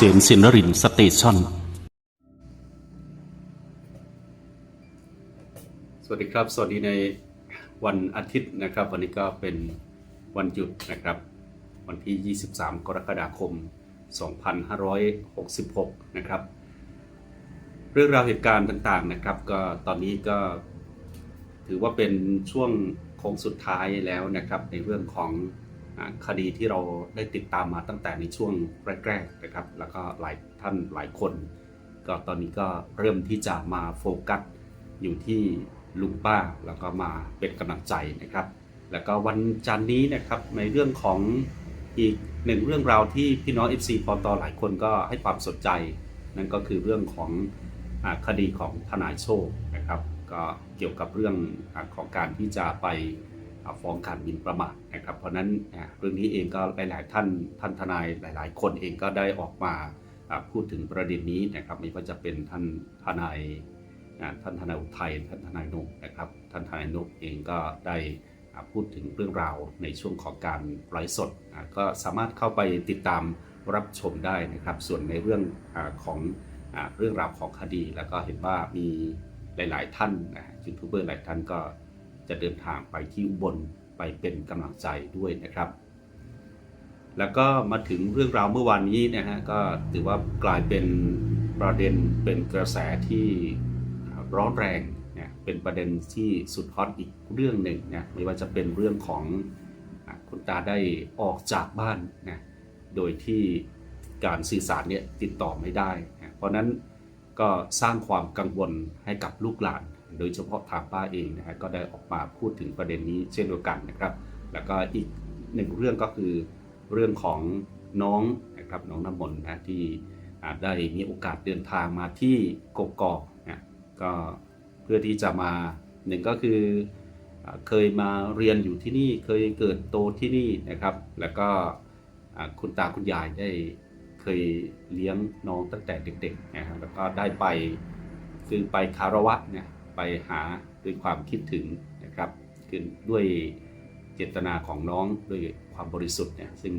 เสียงสินรินสเตชันสวัสดีครับ สวัสดีในวันอาทิตย์นะครับ วันนี้ก็เป็นวันหยุดนะครับ วันที่ 23 กรกฎาคม 2566 นะครับ เรื่องราวเหตุการณ์ต่างๆนะครับ ก็ตอนนี้ก็ถือว่าเป็นช่วงโค้งสุดท้ายแล้วนะครับในเรื่องของ คดีที่เราได้ติดตามมาตั้งแต่ในช่วงแรกๆนะครับ แล้วก็หลายท่านหลายคน ก็ตอนนี้ก็เริ่มที่จะมาโฟกัสอยู่ที่ลุงป้าแล้วก็มาเป็นกำลังใจนะครับ แล้วก็วันจันนี้นะครับในเรื่องของอีกหนึ่งเรื่องราวที่พี่น้อง FC พอตอหลายคนก็ให้ความสนใจ นั่นก็คือเรื่องของอคดีของทนายโชคนะครับ ก็เกี่ยวกับเรื่องอของการที่จะไป ฟ้องการหมินประมาทนะครับ เพราะนั้นเรื่องนี้เองก็หลาย ๆ ท่านท่านทนายหลาย ๆ คนเองก็ได้ออกมาพูดถึงประเด็นนี้นะครับไม่ว่าจะเป็นท่านทนายท่านทนายอุทัยท่านทนายนุกนะครับท่านทนายนุกเองก็ได้พูดถึงเรื่องราวในช่วงของการไลฟ์สดก็สามารถเข้าไปติดตามรับชมได้นะครับ ส่วนในเรื่องอของอเรื่องราวของคดี แล้วก็เห็นว่ามีหลาย ๆ ท่านยูทูบเบอร์หลายท่านก็ จะเดินทางไปที่อุบลไปเป็นกำลังใจด้วยนะครับ แล้วก็มาถึงเรื่องราวเมื่อวานนี้นะฮะก็ถือว่ากลายเป็นประเด็นเป็นกระแสที่ร้อนแรงเนี่ยเป็นประเด็นที่สุดฮอตอีกเรื่องหนึ่งนะไม่ว่าจะเป็นเรื่องของคุณตาได้ออกจากบ้านนะโดยที่การสื่อสารเนี่ยติดต่อไม่ได้นะเพราะนั้นก็สร้างความกังวลให้กับลูกหลาน โดยเฉพาะทางป้าเองนะฮะก็ได้ออกมาพูดถึงประเด็นนี้เช่นเดียวกันนะครับ แล้วก็อีกหนึ่งเรื่องก็คือเรื่องของน้องนะครับน้องน้ำมนต์นะที่ได้มีโอกาสเดินทางมาที่กกอกนะก็เพื่อที่จะมาหนึ่งก็คือเคยมาเรียนอยู่ที่นี่เคยเกิดโตที่นี่นะครับ แล้วก็คุณตาคุณยายได้เคยเลี้ยงน้องตั้งแต่เด็กๆนะครับแล้วก็ได้ไปคือไปคารวะเนี่ย ไปหาด้วยความคิดถึงนะครับคือด้วยเจตนาของน้องด้วยความบริสุทธิ์เนี่ยซึ่ง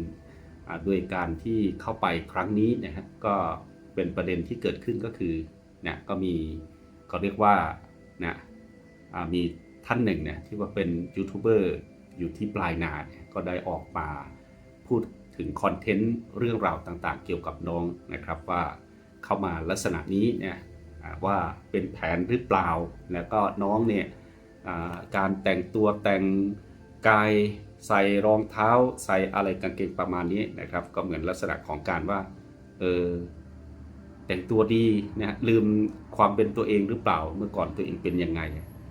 ด้วยการที่เข้าไปครั้งนี้นะฮะก็เป็นประเด็นที่เกิดขึ้นก็คือเนี่ยก็มีเขาเรียกว่าเนะอ่ามีท่านหนึ่งเนี่ยที่ว่าเป็นยูทูบเบอร์อยู่ที่ปลายนาเนี่ยก็ได้ออกมาพูดถึงคอนเทนต์เรื่องราวต่างๆ เกี่ยวกับน้องนะครับว่าเข้ามาลักษณะนี้เนี่ย ว่าเป็นแผนหรือเปล่า แล้วก็น้องเนี่ยการแต่งตัวแต่งกายใส่รองเท้าใส่อะไรกางเกงประมาณนี้นะครับ ก็เหมือนลักษณะของการว่าเออแต่งตัวดีนะฮะลืมความเป็นตัวเองหรือเปล่าเมื่อก่อนตัวเองเป็นยังไง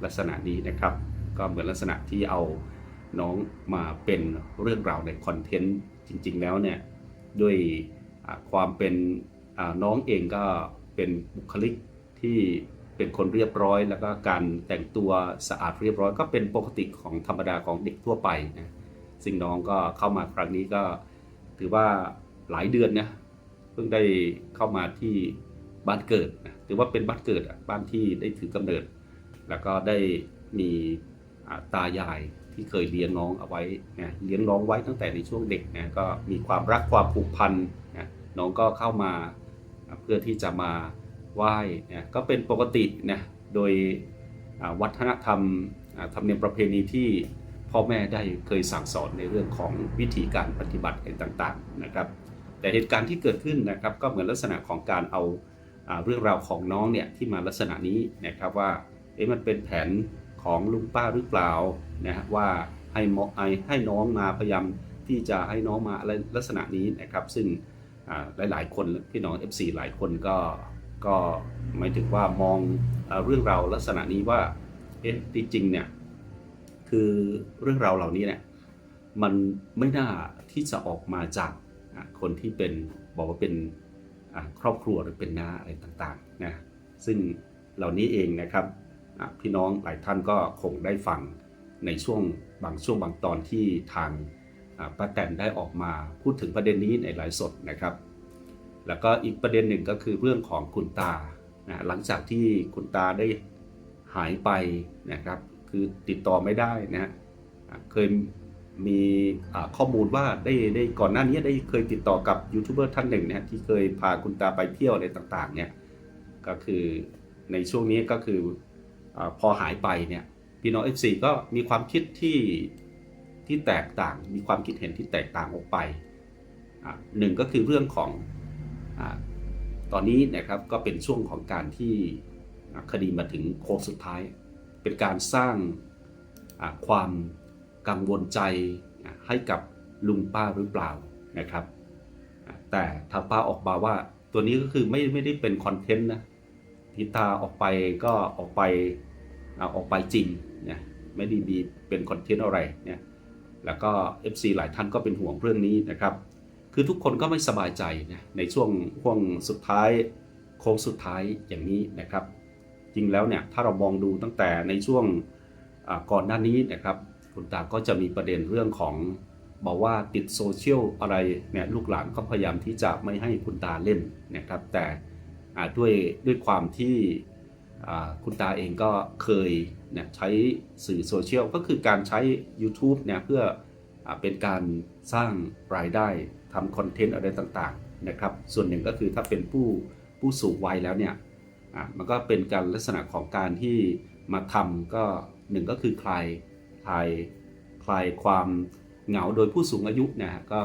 ลักษณะนี้นะครับ ก็เหมือนลักษณะที่เอาน้องมาเป็นเรื่องราวในคอนเทนต์จริง ๆ แล้วเนี่ยด้วยความเป็นน้องเองก็เป็นบุคลิก ที่เป็นคนเรียบร้อย แล้วก็การแต่งตัวสะอาดเรียบร้อย ก็เป็นปกติของธรรมดาของเด็กทั่วไปนะซึ่งน้องก็เข้ามาครั้งนี้ก็ถือว่าหลายเดือนนะเพิ่งได้เข้ามาที่บ้านเกิดนะถือว่าเป็นบ้านเกิดบ้านที่ได้ถือกำเนิด แล้วก็ได้มีอ่าตายายที่เคยเลี้ยงน้องเอาไว้นะเลี้ยงน้องไว้ตั้งแต่ในช่วงเด็กนะก็มีความรักความผูกพันนะน้องก็เข้ามาอ่าเพื่อที่จะมา ไหว้นี่ยก็เป็นปกตินะโดยวัฒนธรรมธรรมเนียมประเพณีที่พ่อแม่ได้เคยสั่งสอนในเรื่องของวิธีการปฏิบัติอะไรต่างๆนะครับ แต่เหตุการณ์ที่เกิดขึ้นนะครับก็เหมือนลักษณะของการเอาอเรื่องราวของน้องเนี่ยที่มาลักษณะนี้นะครับว่าเอ๊ะมันเป็นแผนของลุงป้าหรือเปล่านะฮะว่าให้มอไอให้น้องมาพยายามที่จะให้น้องมาอะไรลักษณะนี้นะครับ ซึ่งหลายๆ คนพี่น้อง FC หลายคนก็ ก็หมายถึงว่ามองเรื่องราวลักษณะนี้ว่าเอ๊ะจริงๆเนี่ยคือเรื่องราวเหล่านี้เนี่ยมันไม่น่าที่จะออกมาจากคนที่เป็นบอกว่าเป็นครอบครัวหรือเป็นน้าอะไรต่างๆนะซึ่งเหล่านี้เองนะครับพี่น้องหลายท่านก็คงได้ฟังในช่วงบางช่วงบางตอนที่ทางป้าแตนได้ออกมาพูดถึงประเด็นนี้ในไลฟ์สดนะครับ แล้วก็อีกประเด็นหนึ่งก็คือเรื่องของคุณตานะหลังจากที่คุณตาได้หายไปนะครับ คือติดต่อไม่ได้นะเคยมีข้อมูลว่าได้ได้ก่อนหน้านี้ได้เคยติดต่อกับยูทูบเบอร์ท่านหนึ่งนะที่เคยพาคุณตาไปเที่ยวอะไรต่างๆเนี่ยก็คือในช่วงนี้ก็คืออพอหายไปเนี่ยพี่น้อง FC ก็มีความคิดที่ที่แตกต่าง มีความคิดเห็นที่แตกต่างออกไปหนึ่งก็คือเรื่องของ ตอนนี้นะครับก็เป็นช่วงของการที่คดีมาถึงโค้งสุดท้าย เป็นการสร้างความกังวลใจให้กับลุงป้าหรือเปล่านะครับ แต่ทางป้าออกมาว่าตัวนี้ก็คือไม่ไม่ได้เป็นคอนเทนต์นะพิตาออกไปก็ออกไปอออกไปจริงนะไม่ได้มีเป็นคอนเทนต์อะไรเนี่ยแล้วก็ FC หลายท่านก็เป็นห่วงเรื่องนี้นะครับ คือทุกคนก็ไม่สบายใจนะในช่วงห่วงสุดท้ายโค้งสุดท้ายอย่างนี้นะครับ จริงแล้วเนี่ยถ้าเรามองดูตั้งแต่ในช่วงก่อนหน้านี้นะครับคุณตาก็จะมีประเด็นเรื่องของบอกว่าติดโซเชียลอะไรเนี่ยลูกหลานก็พยายามที่จะไม่ให้คุณตาเล่นนะครับ แต่ด้วยด้วยความที่คุณตาเองก็เคยเนี่ยใช้สื่อโซเชียลก็คือการใช้ YouTube เนี่ยเพื่ออเป็นการสร้างรายได้ ทำคอนเทนต์อะไรต่างๆนะครับ ส่วนหนึ่งก็คือถ้าเป็นผู้ผู้สูงวัยแล้วเนี่ยอะมันก็เป็นการลักษณะของการที่มาทำก็หนึ่งก็คือคลายคลายคลายความเหงาโดยผู้สูงอายุนะฮะก็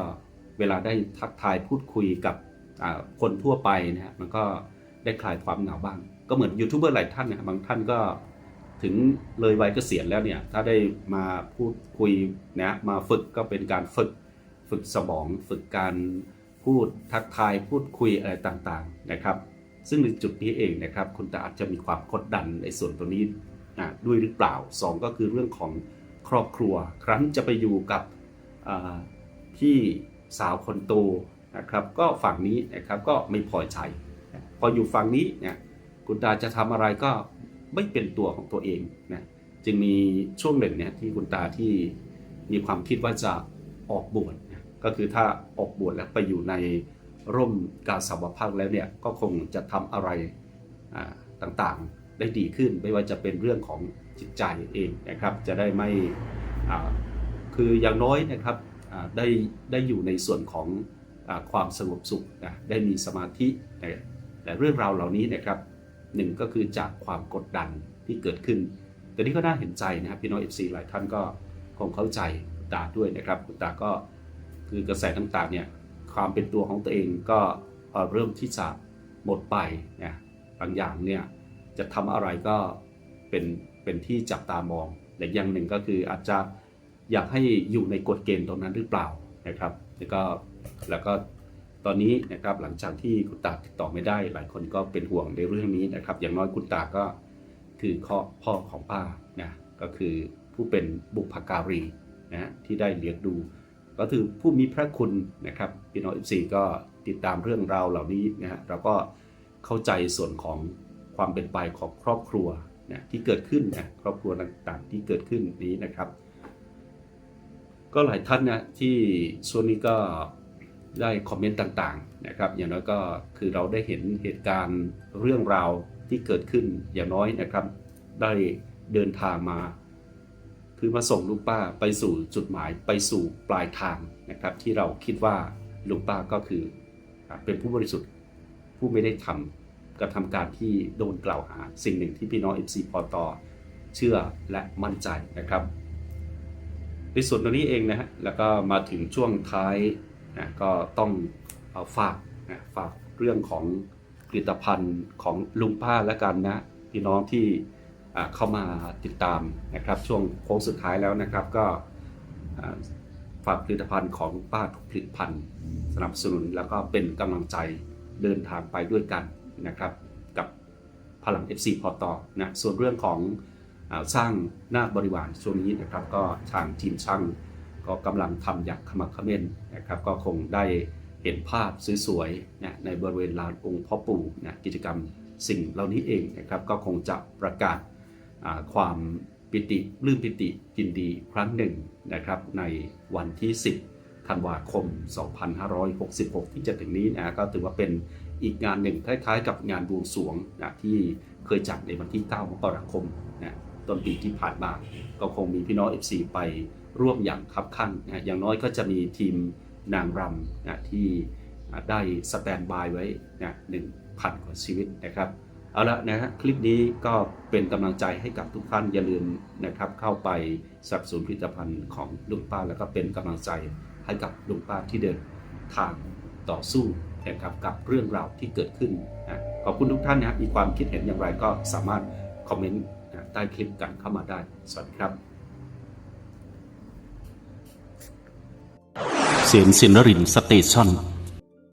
เวลาได้ทักทายพูดคุยกับอ่าคนทั่วไปนะฮะมันก็ได้คลายความเหงาบ้าง ก็เหมือนยูทูบเบอร์หลายท่านนะบางท่านก็ถึงเลยวัยเกษียณแล้วเนี่ยถ้าได้มาพูดคุยนะมาฝึกก็เป็นการฝึก ฝึกสมองฝึกการพูดทักทายพูดคุยอะไรต่างๆนะครับ ซึ่งในจุดนี้เองนะครับ คุณตาอาจจะมีความกดดันในส่วนตรงนี้ด้วยหรือเปล่าสองก็คือเรื่องของครอบครัว ครั้นจะไปอยู่กับพี่สาวคนโตนะครับก็ฝั่งนี้นะครับก็ไม่พอใจพออยู่ฝั่งนี้เนี่ยคุณตาจะทำอะไรก็ไม่เป็นตัวของตัวเองนะจึงมีช่วงหนึ่งเนี่ยที่คุณตาที่มีความคิดว่าจะออกบวช ก็คือถ้าออกบวชแล้วไปอยู่ในร่มกาสาวพักแล้วเนี่ยก็คงจะทำอะไรต่างๆได้ดีขึ้น ไม่ว่าจะเป็นเรื่องของจิตใจเองนะครับ จะได้ไม่คืออย่างน้อยนะครับได้ได้อยู่ในส่วนของอความสงบสุขนะได้มีสมาธินะแต่เรื่องราวเหล่านี้นะครับหนึ่งก็คือจากความกดดันที่เกิดขึ้นแต่นี่ก็น่าเห็นใจนะครับพี่น้องเอฟซีหลายท่านก็คงเข้าใจตาด้วยนะครับคุณตาก็ คือกระแสต่างๆเนี่ยความเป็นตัวของตัวเองก็เริ่มที่จะหมดไปนะบางอย่างเนี่ยจะทำอะไรก็เป็นเป็นที่จับตามองแต่อย่างหนึ่งก็คืออาจจะอยากให้อยู่ในกฎเกณฑ์ตรงนั้นหรือเปล่านะครับแล้วก็แล้วก็ตอนนี้นะครับหลังจากที่คุณตาติดต่อไม่ได้ หลายคนก็เป็นห่วงในเรื่องนี้นะครับ อย่างน้อยคุณตาก็คือข้อพ่อของป้านะก็คือผู้เป็นบุพการีนะที่ได้เลี้ยงดู ก็คือผู้มีพระคุณนะครับพี่น้องอิซีก็ติดตามเรื่องราวเหล่านี้นะฮะเราก็เข้าใจส่วนของความเป็นไปของครอบครัวนะที่เกิดขึ้นนะครอบครัวต่างๆ ที่เกิดขึ้นนี้นะครับ ก็หลายท่านนะที่ช่วงนี้ก็ได้คอมเมนต์ต่างๆนะครับ อย่างน้อยก็คือเราได้เห็นเหตุการณ์เรื่องราวที่เกิดขึ้นอย่างน้อยนะครับ ได้เดินทางมา คือมาส่งลุงป้าไปสู่จุดหมายไปสู่ปลายทางนะครับ ที่เราคิดว่าลุงป้าก็คือเป็นผู้บริสุทธิ์ผู้ไม่ได้ทำกระทำการที่โดนกล่าวหา สิ่งหนึ่งที่พี่น้อง FC พอตอเชื่อและมั่นใจนะครับในส่วนตรงนี้เองนะฮะแล้วก็มาถึงช่วงท้ายนะก็ต้องเอาฝากนะฝากเรื่องของผลิตภัณฑ์ของลุงป้าและกันนะพี่น้องที่ เข้ามาติดตามนะครับ ช่วงโค้งสุดท้ายแล้วนะครับก็ฝากผลิตภัณฑ์ของป้าทุกผลิตภัณฑ์ สนับสนุนแล้วก็เป็นกำลังใจเดินทางไปด้วยกันนะครับ กับพลัง FC พอต่อนะส่วนเรื่องของอสร้างนาคบริวารช่วงนี้นะครับ ก็ทางทีมช่างก็กำลังทำอย่างขมักขม้นนะครับ ก็คงได้เห็นภาพสวยๆนะในบริเวณลานองค์พ่อปู่นะกิจกรรมสิ่งเหล่านี้เองนะครับ ก็คงจะประกาศ ความปิติลื้มปิติยินดีครั้งหนึ่งนะครับ ในวันที่ 10 ธันวาคม 2566 ที่จะถึงนี้นะก็ถือว่าเป็นอีกงานหนึ่งคล้ายๆ กับงานบวงสรวงนะที่เคยจัดในวันที่ 9 มกราคมนะต้นปีที่ผ่านมา ก็คงมีพี่น้อง FC ไปร่วมอย่างคับคั่งนะอย่างน้อยก็จะมีทีมนางรำนะที่ได้สแตนบายไว้นะหนึ่งพันกว่าชีวิตนะครับ เอาละนะฮะคลิปนี้ก็เป็นกำลังใจให้กับทุกท่านอย่าลืมนะครับ เข้าไปสับสนุนผลิตภัณฑ์ของลุงป้าแล้วก็เป็นกำลังใจให้กับลุงป้าที่เดินทางต่อสู้นะครับกับเรื่องราวที่เกิดขึ้นนะขอบคุณทุกท่านนะครับมีความคิดเห็นอย่างไรก็สามารถคอมเมนต์ใต้คลิปกันเข้ามาได้ สวัสดีครับเสียงสินรินสเตชัน